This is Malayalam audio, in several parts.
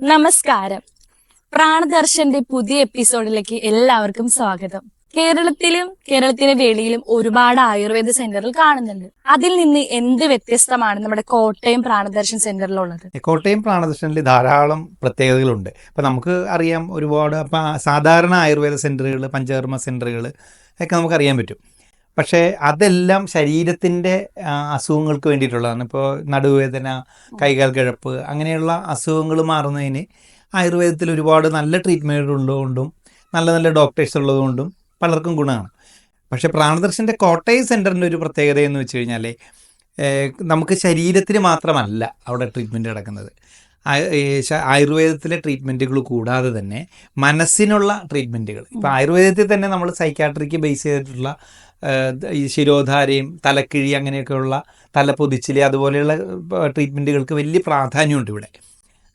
നമസ്കാരം. പ്രാണദർശന്റെ പുതിയ എപ്പിസോഡിലേക്ക് എല്ലാവർക്കും സ്വാഗതം. കേരളത്തിലും കേരളത്തിന്റെ വെളിയിലും ഒരുപാട് ആയുർവേദ സെന്ററുകൾ കാണുന്നുണ്ട്. അതിൽ നിന്ന് എന്ത് വ്യത്യസ്തമാണ് നമ്മുടെ കോട്ടയം പ്രാണദർശൻ സെന്ററിലുള്ളത്? കോട്ടയം പ്രാണദർശനിൽ ധാരാളം പ്രത്യേകതകളുണ്ട്. ഇപ്പൊ നമുക്ക് അറിയാം ഒരുപാട് സാധാരണ ആയുർവേദ സെന്ററുകൾ പഞ്ചകർമ്മ സെന്ററുകൾ ഒക്കെ നമുക്ക് അറിയാൻ പറ്റും. പക്ഷേ അതെല്ലാം ശരീരത്തിന്റെ അസുഖങ്ങൾക്ക് വേണ്ടിയിട്ടുള്ളതാണ്. ഇപ്പോൾ നടുവേദന കൈകാൽ കിഴപ്പ് അങ്ങനെയുള്ള അസുഖങ്ങൾ മാറുന്നതിന് ആയുർവേദത്തിൽ ഒരുപാട് നല്ല ട്രീറ്റ്മെന്റ് ഉള്ളതുകൊണ്ടും നല്ല നല്ല ഡോക്ടേഴ്സ് ഉള്ളതുകൊണ്ടും പലർക്കും ഗുണമാണ്. പക്ഷേ പ്രാണദർശന്റെ കോട്ടയം സെന്ററിന്റെ ഒരു പ്രത്യേകത എന്ന് വെച്ച് കഴിഞ്ഞാൽ നമുക്ക് ശരീരത്തിന് മാത്രമല്ല അവിടെ ട്രീറ്റ്മെന്റ് നടക്കുന്നത്. ആയുർവേദത്തിലെ ട്രീറ്റ്മെന്റുകൾ കൂടാതെ തന്നെ മനസ്സിനുള്ള ട്രീറ്റ്മെന്റുകൾ ഇപ്പോൾ ആയുർവേദത്തിൽ തന്നെ നമ്മൾ സൈക്കാട്രിക്ക് ബേസ് ചെയ്തിട്ടുള്ള ഈ ശിരോധാരയും തലക്കിഴി അങ്ങനെയൊക്കെയുള്ള തലപ്പൊതിച്ചിൽ അതുപോലെയുള്ള ട്രീറ്റ്മെന്റുകൾക്ക് വലിയ പ്രാധാന്യമുണ്ട് ഇവിടെ.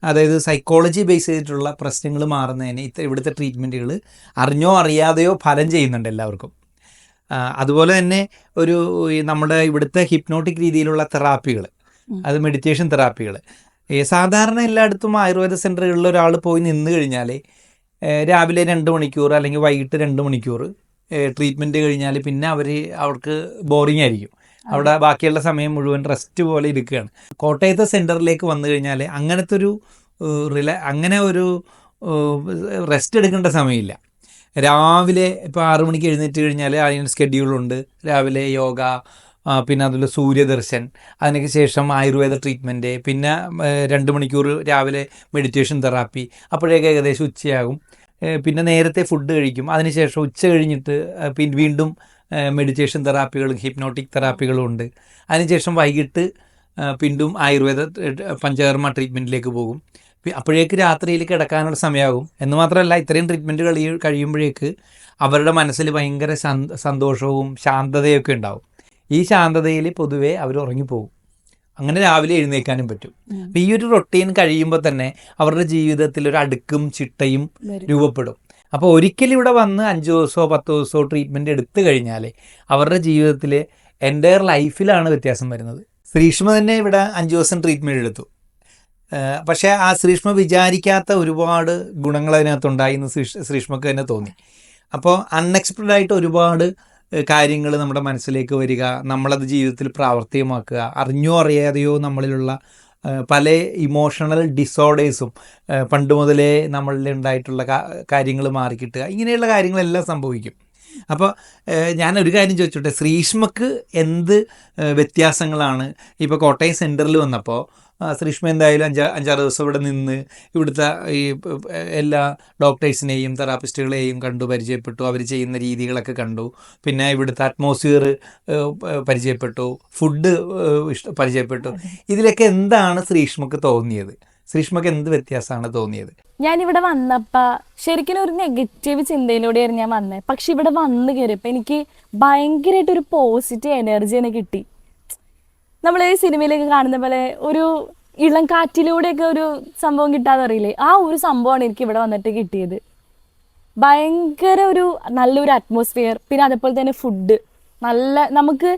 അതായത് സൈക്കോളജി ബേസ് ചെയ്തിട്ടുള്ള പ്രശ്നങ്ങൾ മാറുന്നതിന് ഇത്ത ഇവിടുത്തെ ട്രീറ്റ്മെന്റുകൾ അറിഞ്ഞോ അറിയാതെയോ ഫലം ചെയ്യുന്നുണ്ട് എല്ലാവർക്കും. അതുപോലെ തന്നെ ഒരു നമ്മുടെ ഇവിടുത്തെ ഹിപ്നോട്ടിക് രീതിയിലുള്ള തെറാപ്പികൾ. അത് മെഡിറ്റേഷൻ തെറാപ്പികൾ സാധാരണ എല്ലായിടത്തും ആയുർവേദ സെന്ററുകളിൽ ഒരാൾ പോയി നിന്ന് കഴിഞ്ഞാൽ രാവിലെ രണ്ട് മണിക്കൂർ അല്ലെങ്കിൽ വൈകിട്ട് രണ്ട് മണിക്കൂർ ട്രീറ്റ്മെന്റ് കഴിഞ്ഞാൽ പിന്നെ അവർ അവർക്ക് ബോറിംഗ് ആയിരിക്കും. അവിടെ ബാക്കിയുള്ള സമയം മുഴുവൻ റെസ്റ്റ് പോലെ ഇരിക്കുകയാണ്. കോട്ടയത്തെ സെന്ററിലേക്ക് വന്നു കഴിഞ്ഞാൽ അങ്ങനത്തെ ഒരു റില അങ്ങനെ ഒരു റെസ്റ്റ് എടുക്കേണ്ട സമയമില്ല. രാവിലെ ഇപ്പോൾ ആറു മണിക്ക് എഴുന്നേറ്റ് കഴിഞ്ഞാൽ അതിന് സ്കെഡ്യൂളുണ്ട് രാവിലെ യോഗ പിന്നെ അതുപോലെ സൂര്യദർശൻ അതിനൊക്കെ ശേഷം ആയുർവേദ ട്രീറ്റ്മെന്റ് പിന്നെ രണ്ട് മണിക്കൂർ രാവിലെ മെഡിറ്റേഷൻ തെറാപ്പി അപ്പോഴേക്ക് ഏകദേശം ഉച്ചയാകും. പിന്നെ നേരത്തെ ഫുഡ് കഴിക്കും. അതിനുശേഷം ഉച്ച കഴിഞ്ഞിട്ട് പിന്നെ വീണ്ടും മെഡിറ്റേഷൻ തെറാപ്പികളും ഹിപ്നോട്ടിക് തെറാപ്പികളും ഉണ്ട്. അതിനുശേഷം വൈകിട്ട് പിണ്ടും ആയുർവേദ പഞ്ചകർമ്മ ട്രീറ്റ്മെന്റിലേക്ക് പോകും. അപ്പോഴേക്ക് രാത്രിയിൽ കിടക്കാനുള്ള സമയമാകും എന്ന് മാത്രമല്ല ഇത്രയും ട്രീറ്റ്മെന്റ് കഴിയ കഴിയുമ്പോഴേക്ക് അവരുടെ മനസ്സിൽ ഭയങ്കര സന്തോഷവും ശാന്തതയൊക്കെ ഉണ്ടാവും. ഈ ശാന്തതയിൽ പൊതുവേ അവർ ഉറങ്ങിപ്പോകും. അങ്ങനെ രാവിലെ എഴുന്നേൽക്കാനും പറ്റും. അപ്പം ഈ ഒരു റൊട്ടീൻ കഴിയുമ്പോൾ തന്നെ അവരുടെ ജീവിതത്തിൽ ഒരു അടുക്കും ചിട്ടയും രൂപപ്പെടും. അപ്പോൾ ഒരിക്കലും ഇവിടെ വന്ന് അഞ്ച് ദിവസമോ പത്ത് ദിവസമോ ട്രീറ്റ്മെന്റ് എടുത്തു കഴിഞ്ഞാൽ അവരുടെ ജീവിതത്തിൽ എന്റയർ ലൈഫിലാണ് വ്യത്യാസം വരുന്നത്. ശ്രീഷ്മ തന്നെ ഇവിടെ അഞ്ച് ദിവസം ട്രീറ്റ്മെന്റ് എടുത്തു. പക്ഷേ ആ ശ്രീഷ്മ വിചാരിക്കാത്ത ഒരുപാട് ഗുണങ്ങൾ അതിനകത്തുണ്ടായി എന്ന് ശ്രീഷ് ശ്രീഷ്മക്ക് തന്നെ തോന്നി. അപ്പോൾ അൺഎക്സ്പെക്റ്റഡ് ആയിട്ട് ഒരുപാട് കാര്യങ്ങൾ നമ്മുടെ മനസ്സിലേക്ക് വരിക നമ്മളത് ജീവിതത്തിൽ പ്രാവർത്തികമാക്കുക അറിഞ്ഞോ അറിയാതെയോ നമ്മളിലുള്ള പല ഇമോഷണൽ ഡിസോർഡേഴ്സും പണ്ട് മുതലേ നമ്മളിൽ ഉണ്ടായിട്ടുള്ള കാര്യങ്ങൾ മാറിക്കിട്ടുക. ഇങ്ങനെയുള്ള കാര്യങ്ങളെല്ലാം സംഭവിക്കും. അപ്പോൾ ഞാൻ ഒരു കാര്യം ചോദിച്ചോട്ടെ? ശ്രീഷ്മക്ക് എന്ത് വ്യത്യാസങ്ങളാണ്? ഇപ്പോൾ കോട്ടയം സെന്ററിൽ വന്നപ്പോൾ ശ്രീഷ്മ എന്തായാലും അഞ്ചാ അഞ്ചാറ് ദിവസം ഇവിടെ നിന്ന് ഇവിടുത്തെ ഈ എല്ലാ ഡോക്ടേഴ്സിനെയും തെറാപ്പിസ്റ്റുകളെയും കണ്ടു പരിചയപ്പെട്ടു. അവർ ചെയ്യുന്ന രീതികളൊക്കെ കണ്ടു. പിന്നെ ഇവിടുത്തെ അറ്റ്മോസ്ഫിയർ പരിചയപ്പെട്ടു. ഫുഡ് ഇഷ്ട പരിചയപ്പെട്ടു. ഇതിലൊക്കെ എന്താണ് ശ്രീഷ്മക്ക് തോന്നിയത്? ശ്രീഷ്മക്ക് എന്ത് വ്യത്യാസമാണ് തോന്നിയത്? ഞാൻ ഇവിടെ വന്നപ്പോ ശരിക്കും ഒരു നെഗറ്റീവ് ചിന്തയിലൂടെയായിരുന്നു ഞാൻ വന്നത് പക്ഷെ ഇവിടെ വന്ന് കയറിയപ്പോ എനിക്ക് ഭയങ്കരമായിട്ട് ഒരു പോസിറ്റീവ് എനർജി തന്നെ കിട്ടി. നമ്മൾ ഈ സിനിമയിലേക്ക് കാണുന്ന പോലെ ഒരു ഇളം കാറ്റിലൂടെയൊക്കെ ഒരു സംഭവം കിട്ടാതെ അറിയില്ലേ? ആ ഒരു സംഭവമാണ് എനിക്ക് ഇവിടെ വന്നിട്ട് കിട്ടിയത്. ഭയങ്കര ഒരു നല്ലൊരു അറ്റ്മോസ്ഫിയർ പിന്നെ അതേപോലെ തന്നെ ഫുഡ് നല്ല നമുക്ക്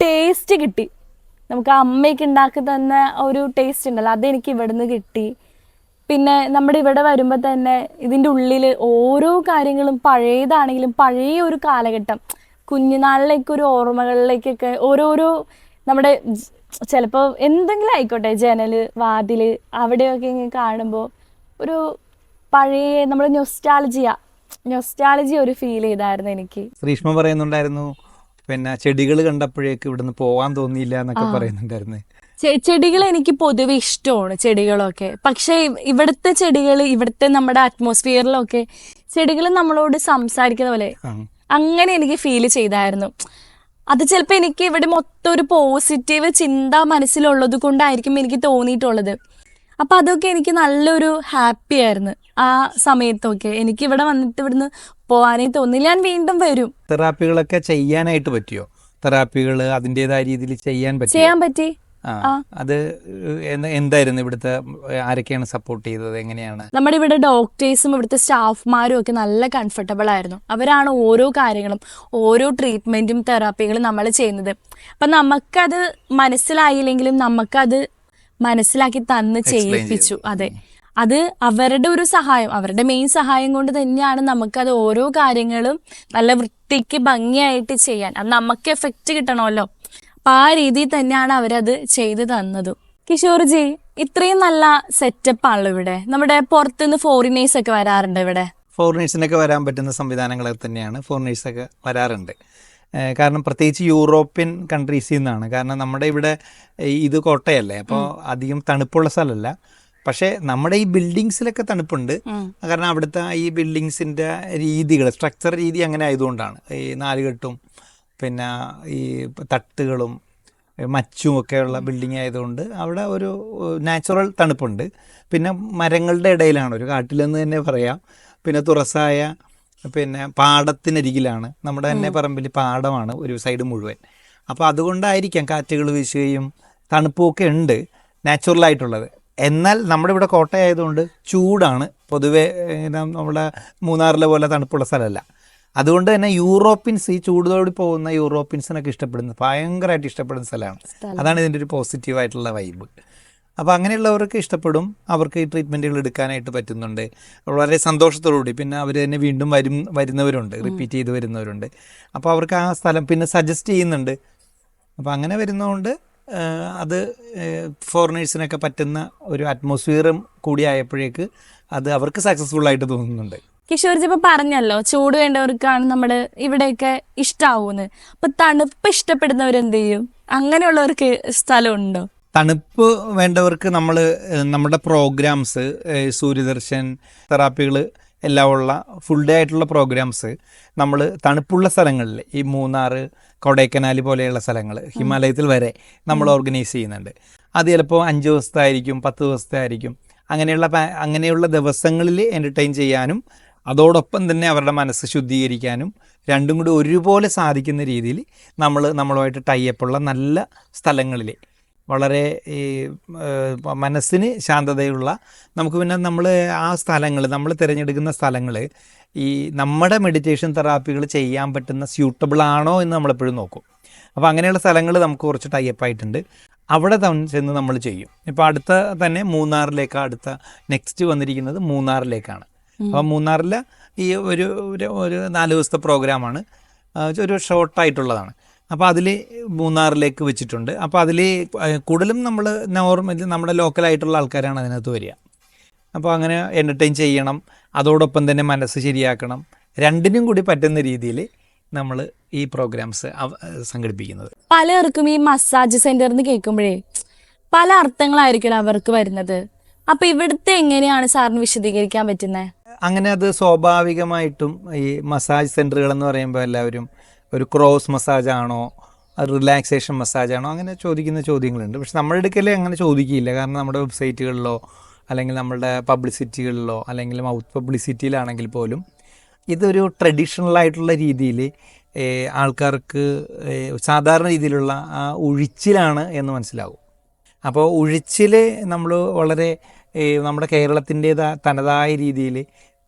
ടേസ്റ്റ് കിട്ടി. നമുക്ക് അമ്മയ്ക്ക് ഉണ്ടാക്കി തന്ന ഒരു ടേസ്റ്റ് ഉണ്ടല്ലോ അതെനിക്ക് ഇവിടുന്ന് കിട്ടി. പിന്നെ നമ്മുടെ ഇവിടെ വരുമ്പോൾ തന്നെ ഇതിന്റെ ഉള്ളിൽ ഓരോ കാര്യങ്ങളും പഴയതാണെങ്കിലും പഴയ ഒരു കാലഘട്ടം. കുഞ്ഞുനാളിലേക്ക് ഒരു ഓർമ്മകളിലേക്കൊക്കെ ഓരോരോ നമ്മുടെ ചിലപ്പോൾ എന്തെങ്കിലും ആയിക്കോട്ടെ ജനൽ വാതിൽ അവിടെയൊക്കെ ഇങ്ങനെ കാണുമ്പോൾ ഒരു പഴയ നമ്മുടെ നൊസ്റ്റാളജിയ നൊസ്റ്റാളജി ഒരു ഫീൽ ചെയ്തായിരുന്നു എനിക്ക്. ശ്രീഷ്മ പറയുന്നുണ്ടായിരുന്നു പിന്നെ ചെടികൾ കണ്ടപ്പോഴേക്ക് ഇവിടുന്ന് പോവാൻ തോന്നിയില്ല എന്നൊക്കെ പറയുന്നുണ്ടായിരുന്നു. ചെടികൾ എനിക്ക് പൊതുവെ ഇഷ്ടമാണ് ചെടികളൊക്കെ. പക്ഷേ ഇവ്- ഇവിടുത്തെ ചെടികൾ ഇവിടുത്തെ നമ്മുടെ അറ്റ്മോസ്ഫിയറിലൊക്കെ ചെടികൾ നമ്മളോട് സംസാരിക്കുന്ന പോലെ അങ്ങനെ എനിക്ക് ഫീൽ ചെയ്തായിരുന്നു. അത് ചിലപ്പോൾ എനിക്ക് ഇവിടെ മൊത്തം ഒരു പോസിറ്റീവ് ചിന്ത മനസ്സിലുള്ളത് കൊണ്ടായിരിക്കും എനിക്ക് തോന്നിയിട്ടുള്ളത്. അപ്പം അതൊക്കെ എനിക്ക് നല്ലൊരു ഹാപ്പി ആയിരുന്നു. ആ സമയത്തൊക്കെ എനിക്ക് ഇവിടെ വന്നിട്ട് ഇവിടുന്ന് പോകാനേ തോന്നില്ല. ഞാൻ വീണ്ടും വരും. തെറാപ്പികളൊക്കെ ചെയ്യാനായിട്ട് പറ്റിയോ? തെറാപ്പികൾ അതിന്റെതായ രീതിയിൽ ചെയ്യാൻ പറ്റിയോ? ചെയ്യാൻ പറ്റി. അത് എന്തായിരുന്നു ഇവിടുത്തെ ആരൊക്കെയാണ് സപ്പോർട്ട് ചെയ്തത്? എങ്ങനെയാണ്? നമ്മുടെ ഇവിടെ ഡോക്ടേഴ്സും ഇവിടുത്തെ സ്റ്റാഫ്മാരും ഒക്കെ നല്ല കംഫർട്ടബിൾ ആയിരുന്നു. അവരാണ് ഓരോ കാര്യങ്ങളും ഓരോ ട്രീറ്റ്മെന്റും തെറാപ്പികളും നമ്മൾ ചെയ്യുന്നത്. അപ്പം നമുക്കത് മനസ്സിലായില്ലെങ്കിലും നമുക്കത് മനസ്സിലാക്കി തന്ന് ചെയ്യിപ്പിച്ചു. അതെ. അത് അവരുടെ ഒരു സഹായം അവരുടെ മെയിൻ സഹായം കൊണ്ട് തന്നെയാണ് നമുക്കത് ഓരോ കാര്യങ്ങളും നല്ല വൃത്തിക്ക് ഭംഗിയായിട്ട് ചെയ്യാൻ. അത് നമുക്ക് എഫക്റ്റ് കിട്ടണമല്ലോ. അപ്പൊ ആ രീതിയിൽ തന്നെയാണ് അവരത് ചെയ്തു തന്നതും. കിഷോർജി ഇത്രയും നല്ല സെറ്റപ്പ് ആണല്ലോ ഇവിടെ. നമ്മുടെ പുറത്തുനിന്ന് ഫോറിനേഴ്സ് ഒക്കെ വരാറുണ്ട് ഇവിടെ. ഫോറിനേഴ്സിനൊക്കെ വരാൻ പറ്റുന്ന സംവിധാനങ്ങൾ തന്നെയാണ്. ഫോറിനേഴ്സൊക്കെ വരാറുണ്ട്. കാരണം പ്രത്യേകിച്ച് യൂറോപ്യൻ കൺട്രീസിൽ നിന്നാണ്. കാരണം നമ്മുടെ ഇവിടെ ഇത് കോട്ടയല്ലേ? അപ്പോൾ അധികം തണുപ്പുള്ള സ്ഥലമല്ല. പക്ഷേ നമ്മുടെ ഈ ബിൽഡിങ്സിലൊക്കെ തണുപ്പുണ്ട്. കാരണം അവിടുത്തെ ഈ ബിൽഡിങ്സിന്റെ രീതികൾ സ്ട്രക്ചർ രീതി അങ്ങനെ ആയതുകൊണ്ടാണ്. ഈ നാലുകെട്ടും പിന്നെ ഈ തട്ടുകളും മച്ചും ഒക്കെയുള്ള ബിൽഡിംഗ് ആയതുകൊണ്ട് അവിടെ ഒരു നാച്ചുറൽ തണുപ്പുണ്ട്. പിന്നെ മരങ്ങളുടെ ഇടയിലാണ് ഒരു കാട്ടിലെന്ന് തന്നെ പറയാം. പിന്നെ തുറസായ പിന്നെ പാടത്തിനരികിലാണ്. നമ്മുടെ തന്നെ പറമ്പിൽ പാടമാണ് ഒരു സൈഡ് മുഴുവൻ. അപ്പോൾ അതുകൊണ്ടായിരിക്കാം കാറ്റുകൾ വീശുകയും തണുപ്പും ഒക്കെ ഉണ്ട് നാച്ചുറലായിട്ടുള്ളത് എന്നാൽ നമ്മുടെ ഇവിടെ കോട്ടയായതുകൊണ്ട് ചൂടാണ്. പൊതുവേ നമ്മുടെ മൂന്നാറിലെ പോലെ തണുപ്പുള്ള സ്ഥലമല്ല. അതുകൊണ്ട് തന്നെ യൂറോപ്യൻസ് ഈ ചൂടോടി പോകുന്ന യൂറോപ്യൻസിനൊക്കെ ഇഷ്ടപ്പെടുന്നത് ഭയങ്കരമായിട്ട് ഇഷ്ടപ്പെടുന്ന സ്ഥലമാണ്. അതാണ് ഇതിന്റെ ഒരു പോസിറ്റീവ് ആയിട്ടുള്ള വൈബ്. അപ്പോൾ അങ്ങനെയുള്ളവർക്ക് ഇഷ്ടപ്പെടും. അവർക്ക് ഈ ട്രീറ്റ്മെന്റുകൾ എടുക്കാനായിട്ട് പറ്റുന്നുണ്ട്. വളരെ സന്തോഷത്തോടുകൂടി. പിന്നെ അവർ തന്നെ വീണ്ടും വരും വരുന്നവരുണ്ട്. റിപ്പീറ്റ് ചെയ്ത് വരുന്നവരുണ്ട്. അപ്പോൾ അവർക്ക് ആ സ്ഥലം പിന്നെ സജസ്റ്റ് ചെയ്യുന്നുണ്ട്. അപ്പോൾ അങ്ങനെ വരുന്നതുകൊണ്ട് അത് ഫോറിനേഴ്സിനൊക്കെ പറ്റുന്ന ഒരു അറ്റ്മോസ്ഫിയറും കൂടി ആയപ്പോഴേക്ക് അത് അവർക്ക് സക്സസ്ഫുൾ ആയിട്ട് തോന്നുന്നുണ്ട്. കിഷോർജി ഇപ്പൊ പറഞ്ഞല്ലോ ചൂട് വേണ്ടവർക്കാണ് നമ്മുടെ ഇവിടെയൊക്കെ ഇഷ്ടാവൂന്ന്. അപ്പൊ തണുപ്പ് ഇഷ്ടപ്പെടുന്നവർ എന്ത് ചെയ്യും? അങ്ങനെയുള്ളവർക്ക് സ്ഥലമുണ്ടോ? തണുപ്പ് വേണ്ടവർക്ക് നമ്മൾ നമ്മുടെ പ്രോഗ്രാംസ് സൂര്യദർശൻ തെറാപ്പികൾ എല്ലാം ഉള്ള ഫുൾ ഡേ ആയിട്ടുള്ള പ്രോഗ്രാംസ് നമ്മൾ തണുപ്പുള്ള സ്ഥലങ്ങളിൽ ഈ മൂന്നാർ കൊടൈക്കനാൽ പോലെയുള്ള സ്ഥലങ്ങൾ ഹിമാലയത്തിൽ വരെ നമ്മൾ ഓർഗനൈസ് ചെയ്യുന്നുണ്ട്. അത് ചിലപ്പോൾ അഞ്ച് ദിവസത്തെ ആയിരിക്കും പത്ത് ദിവസത്തെ ആയിരിക്കും അങ്ങനെയുള്ള അങ്ങനെയുള്ള ദിവസങ്ങളിൽ എന്റർടൈൻ ചെയ്യാനും അതോടൊപ്പം തന്നെ അവരുടെ മനസ്സ് ശുദ്ധീകരിക്കാനും രണ്ടും കൂടി ഒരുപോലെ സാധിക്കുന്ന രീതിയിൽ നമ്മൾ നമ്മളുമായിട്ട് ടൈപ്പുള്ള നല്ല സ്ഥലങ്ങളിൽ വളരെ ഈ മനസ്സിന് ശാന്തതയുള്ള നമുക്ക് പിന്നെ നമ്മൾ ആ സ്ഥലങ്ങൾ നമ്മൾ തിരഞ്ഞെടുക്കുന്ന സ്ഥലങ്ങൾ ഈ നമ്മുടെ മെഡിറ്റേഷൻ തെറാപ്പികൾ ചെയ്യാൻ പറ്റുന്ന സ്യൂട്ടബിൾ ആണോ എന്ന് നമ്മളെപ്പോഴും നോക്കും. അപ്പോൾ അങ്ങനെയുള്ള സ്ഥലങ്ങൾ നമുക്ക് കുറച്ച് ടൈപ്പ് ആയിട്ടുണ്ട്. അവിടെ ചെന്ന് നമ്മൾ ചെയ്യും. ഇപ്പോൾ അടുത്ത തന്നെ മൂന്നാറിലേക്ക് അടുത്ത നെക്സ്റ്റ് വന്നിരിക്കുന്നത് മൂന്നാറിലേക്കാണ്. അപ്പോൾ മൂന്നാറിൽ ഈ ഒരു ഒരു നാല് ദിവസത്തെ പ്രോഗ്രാമാണ്. ഒരു ഷോർട്ടായിട്ടുള്ളതാണ്. അപ്പോൾ അതിൽ മൂന്നാറിലേക്ക് വെച്ചിട്ടുണ്ട്. അപ്പോൾ അതിൽ കൂടുതലും നമ്മൾ നോർമലി നമ്മുടെ ലോക്കലായിട്ടുള്ള ആൾക്കാരാണ് അതിനകത്ത് വരിക. അപ്പോൾ അങ്ങനെ എന്റർടൈൻ ചെയ്യണം. അതോടൊപ്പം തന്നെ മനസ്സ് ശരിയാക്കണം. രണ്ടിനും കൂടി പറ്റുന്ന രീതിയിൽ നമ്മൾ ഈ പ്രോഗ്രാംസ് സംഘടിപ്പിക്കുന്നത്. പലർക്കും ഈ മസാജ് സെന്റർ എന്ന് കേൾക്കുമ്പോഴേ പല അർത്ഥങ്ങളായിരിക്കും അവർക്ക് വരുന്നത്. അപ്പൊ ഇവിടുത്തെ എങ്ങനെയാണ് സാറിന് വിശദീകരിക്കാൻ പറ്റുന്നത് അങ്ങനെ അത് സ്വാഭാവികമായിട്ടും ഈ മസാജ് സെന്ററുകൾ എന്ന് പറയുമ്പോൾ എല്ലാവരും ഒരു ക്രോസ് മസാജ് ആണോ റിലാക്സേഷൻ മസാജ് ആണോ അങ്ങനെ ചോദിക്കുന്ന ചോദ്യങ്ങളുണ്ട്. പക്ഷെ നമ്മുടെ അടുക്കൽ അങ്ങനെ ചോദിക്കില്ല കാരണം നമ്മുടെ വെബ്സൈറ്റുകളിലോ അല്ലെങ്കിൽ നമ്മളുടെ പബ്ലിസിറ്റികളിലോ അല്ലെങ്കിൽ മൗത്ത് പബ്ലിസിറ്റിയിലാണെങ്കിൽ പോലും ഇതൊരു ട്രഡീഷണൽ ആയിട്ടുള്ള രീതിയിൽ ആൾക്കാർക്ക് സാധാരണ രീതിയിലുള്ള ആ ഒഴിച്ചിലാണ് എന്ന് മനസ്സിലാവും. അപ്പോൾ ഉഴിച്ചിൽ നമ്മൾ വളരെ നമ്മുടെ കേരളത്തിന്റെതാ തനതായ രീതിയിൽ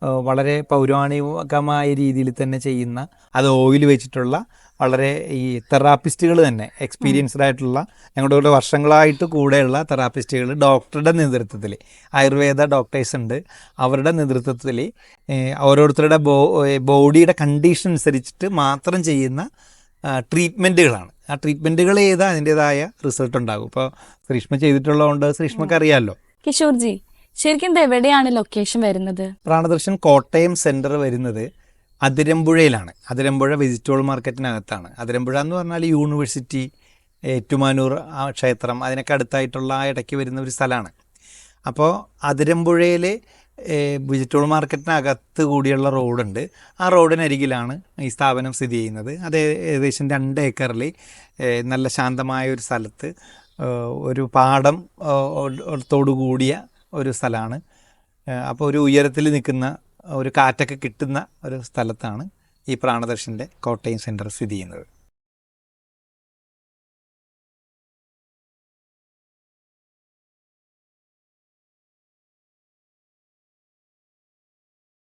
വളരെ പൗരാണികമായ രീതിയിൽ തന്നെ ചെയ്യുന്ന അത് ഓയിൽ വെച്ചിട്ടുള്ള വളരെ ഈ തെറാപ്പിസ്റ്റുകൾ തന്നെ എക്സ്പീരിയൻസ്ഡ് ആയിട്ടുള്ള ഞങ്ങളുടെ കൂടെ വർഷങ്ങളായിട്ട് കൂടെയുള്ള തെറാപ്പിസ്റ്റുകൾ ഡോക്ടറുടെ നേതൃത്വത്തിൽ ആയുർവേദ ഡോക്ടേഴ്സ് ഉണ്ട്. അവരുടെ നേതൃത്വത്തിൽ ഓരോരുത്തരുടെ ബോ ബോഡിയുടെ കണ്ടീഷൻ അനുസരിച്ചിട്ട് മാത്രം ചെയ്യുന്ന ട്രീറ്റ്മെന്റുകളാണ്. ആ ട്രീറ്റ്മെന്റുകൾ ചെയ്താൽ അതിന്റെതായ റിസൾട്ട് ഉണ്ടാകും. ഇപ്പോൾ ശ്രീഷ്മ ചെയ്തിട്ടുള്ളതുകൊണ്ട് ശ്രീഷ്മക്ക് അറിയാമല്ലോ കിഷോർജി ശരിക്കും ഇത് എവിടെയാണ് ലൊക്കേഷൻ വരുന്നത്? പ്രാണദർശൻ കോട്ടയം സെന്റർ വരുന്നത് അതിരമ്പുഴയിലാണ്. അതിരമ്പുഴ വെജിറ്റബിൾ മാർക്കറ്റിനകത്താണ് അതിരമ്പുഴ എന്ന് പറഞ്ഞാൽ യൂണിവേഴ്സിറ്റി ഏറ്റുമാനൂർ ക്ഷേത്രം അതിനൊക്കെ അടുത്തായിട്ടുള്ള ആ ഇടയ്ക്ക് വരുന്ന ഒരു സ്ഥലമാണ്. അപ്പോൾ അതിരമ്പുഴയിൽ വെജിറ്റബിൾ മാർക്കറ്റിനകത്ത് കൂടിയുള്ള റോഡുണ്ട്. ആ റോഡിനരികിലാണ് ഈ സ്ഥാപനം സ്ഥിതി ചെയ്യുന്നത്. അത് ഏകദേശം രണ്ട് ഏക്കറിൽ നല്ല ശാന്തമായ ഒരു സ്ഥലത്ത് ഒരു പാടം കൂടിയ ഒരു സ്ഥലമാണ്. അപ്പോൾ ഒരു ഉയരത്തിൽ നിൽക്കുന്ന ഒരു കാറ്റൊക്കെ കിട്ടുന്ന ഒരു സ്ഥലത്താണ് ഈ പ്രാണദർശന്റെ കോട്ടയം സെന്റർ സ്ഥിതി ചെയ്യുന്നത്.